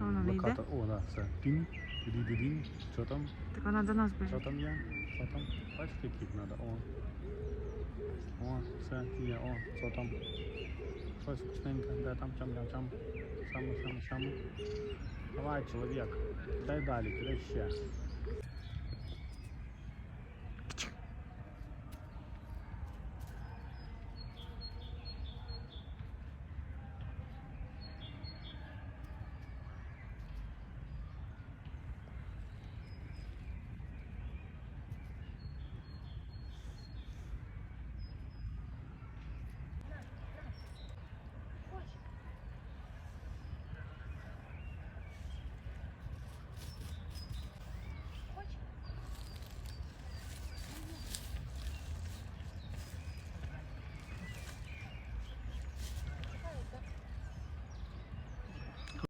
да, все. Тінь, дін, що там? Так вона до нас Що біжить. там є? Що там? Бачите, яких треба? О. О, все, є, о, що там? Щось вкусненьке, де там, чам, чам, чам. Чам, чам, чам. Давай, чоловік, дай далі, кидай ще.